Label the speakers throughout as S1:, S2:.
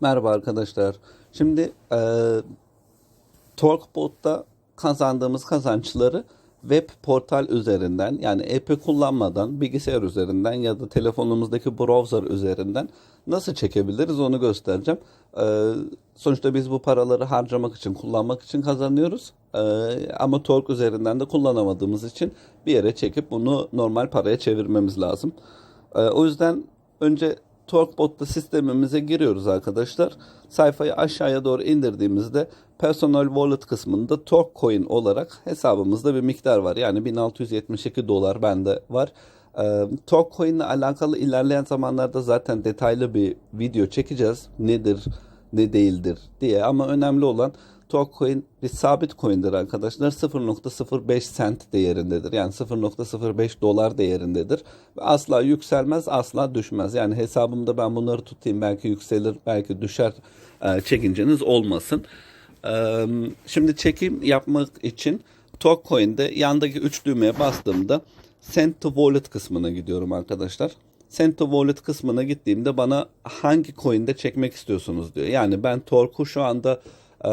S1: Merhaba arkadaşlar. Şimdi e, TorqueBot'ta kazandığımız kazançları web portal üzerinden yani app'i kullanmadan bilgisayar üzerinden ya da telefonumuzdaki browser üzerinden nasıl çekebiliriz onu göstereceğim. E, sonuçta biz bu paraları harcamak için kullanmak için kazanıyoruz. E, ama Torque üzerinden de kullanamadığımız için bir yere çekip bunu normal paraya çevirmemiz lazım. E, o yüzden önce TorqueBot'ta sistemimize giriyoruz arkadaşlar. Sayfayı aşağıya doğru indirdiğimizde Personal Wallet kısmında Torquecoin olarak hesabımızda bir miktar var. Yani 1672 dolar bende var. Ee, Torquecoin ile alakalı ilerleyen zamanlarda zaten detaylı bir video çekeceğiz. Nedir, ne değildir diye. Ama önemli olan Torquecoin bir sabit coin'dir arkadaşlar. 0.05 cent değerindedir. Yani 0.05 dolar değerindedir. Ve asla yükselmez, asla düşmez. Yani hesabımda ben bunları tutayım belki yükselir, belki düşer e, çekinceniz olmasın. E, Şimdi çekim yapmak için Torquecoin'de yandaki üç düğmeye bastığımda Send to Wallet kısmına gidiyorum arkadaşlar. Send to Wallet kısmına gittiğimde bana hangi coin'de çekmek istiyorsunuz diyor. Yani ben Torque'u şu anda e,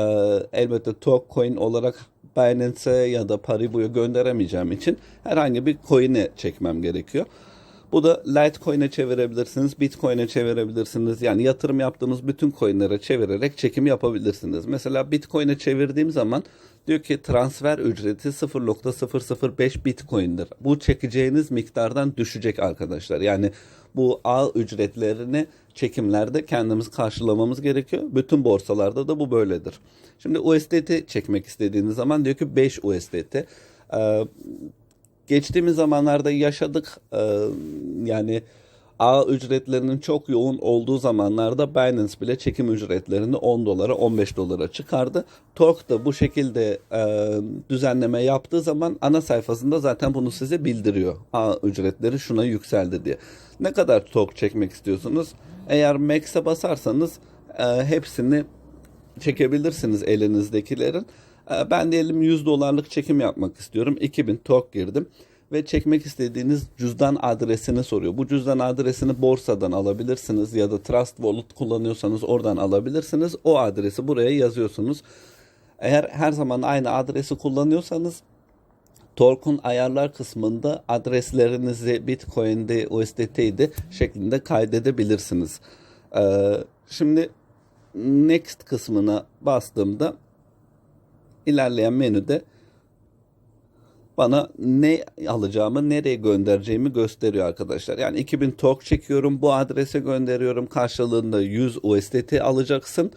S1: elbette Torquecoin olarak Binance'e ya da Paribu'ya gönderemeyeceğim için herhangi bir coin'e çekmem gerekiyor. Bu da Litecoin'e çevirebilirsiniz, Bitcoin'e çevirebilirsiniz. Yani yatırım yaptığınız bütün coin'lere çevirerek çekim yapabilirsiniz. Mesela Bitcoin'e çevirdiğim zaman diyor ki transfer ücreti 0.005 Bitcoin'dir. Bu çekeceğiniz miktardan düşecek arkadaşlar. Yani bu ağ ücretlerini çekimlerde kendimiz karşılamamız gerekiyor. Bütün borsalarda da bu böyledir. Şimdi USDT çekmek istediğiniz zaman diyor ki 5 USDT. Ee, geçtiğimiz zamanlarda yaşadık. Ee, yani ağ ücretlerinin çok yoğun olduğu zamanlarda Binance bile çekim ücretlerini 10 dolara 15 dolara çıkardı. Torque da bu şekilde e, düzenleme yaptığı zaman ana sayfasında zaten bunu size bildiriyor. Ağ ücretleri şuna yükseldi diye. Ne kadar Torque çekmek istiyorsunuz? Eğer Max'e basarsanız e, hepsini çekebilirsiniz elinizdekilerin. E, Ben diyelim 100 dolarlık çekim yapmak istiyorum. 2000 tok girdim ve çekmek istediğiniz cüzdan adresini soruyor. Bu cüzdan adresini borsadan alabilirsiniz ya da Trust Wallet kullanıyorsanız oradan alabilirsiniz. O adresi buraya yazıyorsunuz. Eğer her zaman aynı adresi kullanıyorsanız Tork'un ayarlar kısmında adreslerinizi Bitcoin'de, USDT'de şeklinde kaydedebilirsiniz. Ee, şimdi Next kısmına bastığımda ilerleyen menüde bana ne alacağımı, nereye göndereceğimi gösteriyor arkadaşlar. Yani 2000 TOK çekiyorum, bu adrese gönderiyorum. Karşılığında 100 USDT alacaksın.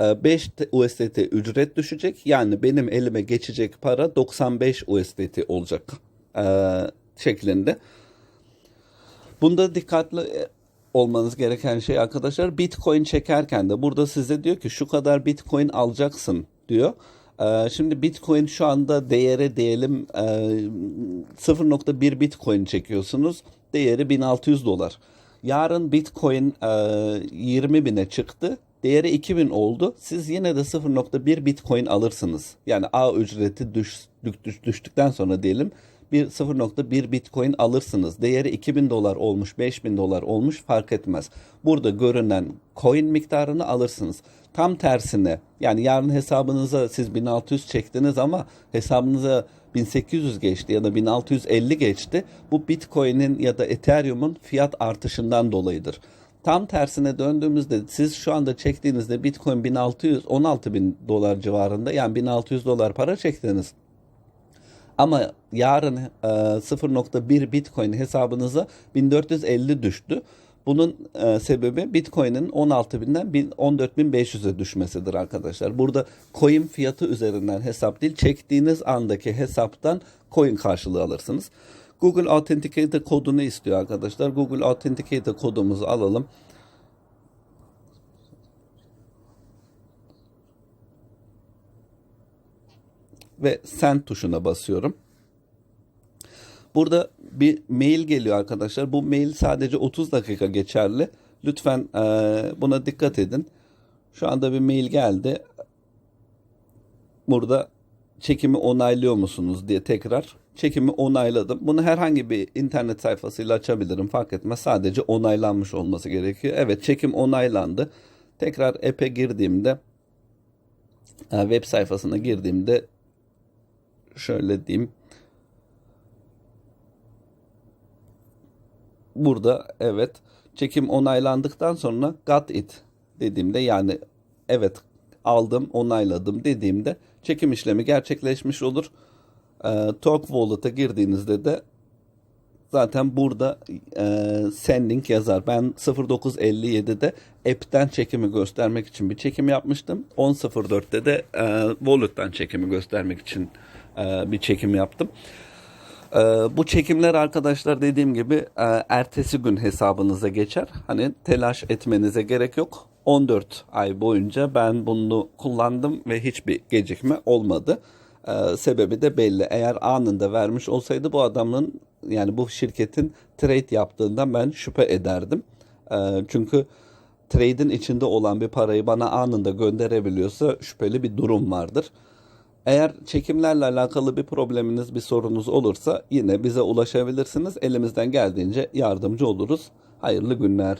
S1: 5 USDT ücret düşecek. Yani benim elime geçecek para 95 USDT olacak ee, şeklinde. Bunda dikkatli olmanız gereken şey arkadaşlar Bitcoin çekerken de burada size diyor ki şu kadar Bitcoin alacaksın diyor. Ee, şimdi Bitcoin şu anda değeri diyelim e, 0.1 Bitcoin çekiyorsunuz. Değeri 1600 dolar. Yarın Bitcoin e, 20 bine çıktı. Değeri 2000 oldu. Siz yine de 0.1 Bitcoin alırsınız. Yani A ücreti düş, düş, düştükten sonra diyelim bir 0.1 Bitcoin alırsınız. Değeri 2000 dolar olmuş, 5000 dolar olmuş fark etmez. Burada görünen coin miktarını alırsınız. Tam tersine yani yarın hesabınıza siz 1600 çektiniz ama hesabınıza 1800 geçti ya da 1650 geçti. Bu Bitcoin'in ya da Ethereum'un fiyat artışından dolayıdır. Tam tersine döndüğümüzde siz şu anda çektiğinizde Bitcoin 1600 16 bin dolar civarında yani 1600 dolar para çektiniz. Ama yarın e, 0.1 Bitcoin hesabınıza 1450 düştü. Bunun e, sebebi Bitcoin'in 16.000'den 14.500'e düşmesidir arkadaşlar. Burada coin fiyatı üzerinden hesap değil, çektiğiniz andaki hesaptan coin karşılığı alırsınız. Google Authenticator kodunu istiyor arkadaşlar. Google Authenticator kodumuzu alalım. Ve send tuşuna basıyorum. Burada bir mail geliyor arkadaşlar. Bu mail sadece 30 dakika geçerli. Lütfen e, buna dikkat edin. Şu anda bir mail geldi. Burada çekimi onaylıyor musunuz diye tekrar çekimi onayladım. Bunu herhangi bir internet sayfasıyla açabilirim fark etmez. Sadece onaylanmış olması gerekiyor. Evet çekim onaylandı. Tekrar app'e girdiğimde e, web sayfasına girdiğimde şöyle diyeyim. Burada evet çekim onaylandıktan sonra got it dediğimde yani evet aldım onayladım dediğimde çekim işlemi gerçekleşmiş olur. E, Torque Wallet'a girdiğinizde de zaten burada e, sending yazar. Ben 0957'de app'ten çekimi göstermek için bir çekim yapmıştım. 10.04'te de e, wallet'tan çekimi göstermek için e, bir çekim yaptım. E, bu çekimler arkadaşlar dediğim gibi e, ertesi gün hesabınıza geçer. Hani telaş etmenize gerek yok. 14 ay boyunca ben bunu kullandım ve hiçbir gecikme olmadı. Sebebi de belli. Eğer anında vermiş olsaydı bu adamın yani bu şirketin trade yaptığından ben şüphe ederdim. Çünkü trade'in içinde olan bir parayı bana anında gönderebiliyorsa şüpheli bir durum vardır. Eğer çekimlerle alakalı bir probleminiz, bir sorunuz olursa yine bize ulaşabilirsiniz. Elimizden geldiğince yardımcı oluruz. Hayırlı günler.